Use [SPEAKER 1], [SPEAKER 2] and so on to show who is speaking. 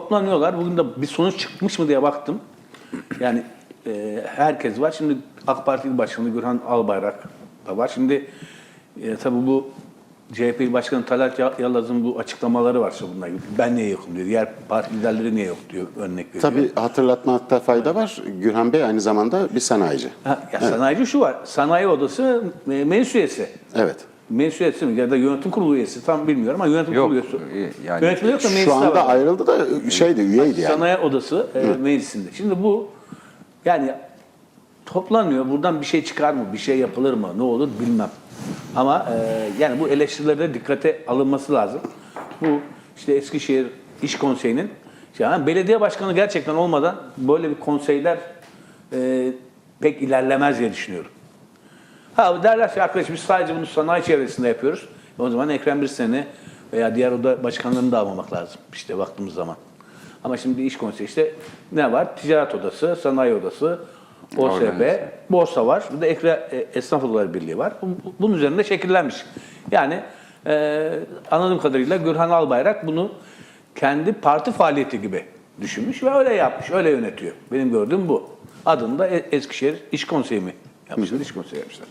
[SPEAKER 1] Toplanıyorlar. Bugün de bir sonuç çıkmış mı diye baktım. Yani e, herkes var. Şimdi AK Parti Başkanı Gürhan Albayrak da var. Şimdi e, tabii bu CHP Başkanı Talat Ya- Yalaz'ın bu açıklamaları var işte bunlar. Ben niye yokum diyor. Diğer parti liderleri niye yok diyor örnek veriyor.
[SPEAKER 2] Tabii hatırlatmakta fayda var. Gürhan Bey aynı zamanda bir sanayici.
[SPEAKER 1] Ha, ya sanayici şu var. Sanayi odası e, meclis üyesi.
[SPEAKER 2] Evet.
[SPEAKER 1] Üyesi mi ya da yönetim kurulu üyesi tam bilmiyorum ama yönetim
[SPEAKER 3] Yok,
[SPEAKER 1] kurulu üyesi.
[SPEAKER 3] e, yani
[SPEAKER 1] Yönetim yoksa mecliste
[SPEAKER 2] Şu anda
[SPEAKER 1] var.
[SPEAKER 2] ayrıldı da şeydi, üyeydi yani.
[SPEAKER 1] Sanayi odası e, meclisinde. Şimdi bu yani toplanıyor. Buradan bir şey çıkar mı? Bir şey yapılır mı? Ne olur bilmem. Ama e, yani bu eleştirilerde dikkate alınması lazım. Bu işte Eskişehir İş Konseyi'nin yani belediye başkanı gerçekten olmadan böyle bir konseyler e, pek ilerlemez diye düşünüyorum. Ha derler ki arkadaş biz sadece bunu sanayi çevresinde yapıyoruz. E, O zaman Ekrem bir sene veya diğer oda başkanlarını da almamak lazım. İşte baktığımız zaman. Ama şimdi iş konseyi işte ne var? Ticaret odası, sanayi odası, OSB, borsa var. Bir de Ekre, e, Esnaf Odaları Birliği var. Bu- bu- Bunun üzerinde şekillenmiş. Yani e, anladığım kadarıyla Gürhan Albayrak bunu kendi parti faaliyeti gibi düşünmüş ve öyle yapmış, öyle yönetiyor. Benim gördüğüm bu. Adını da E- Eskişehir İş Konseyi mi yapmışlar? İş Konseyi yapmışlar.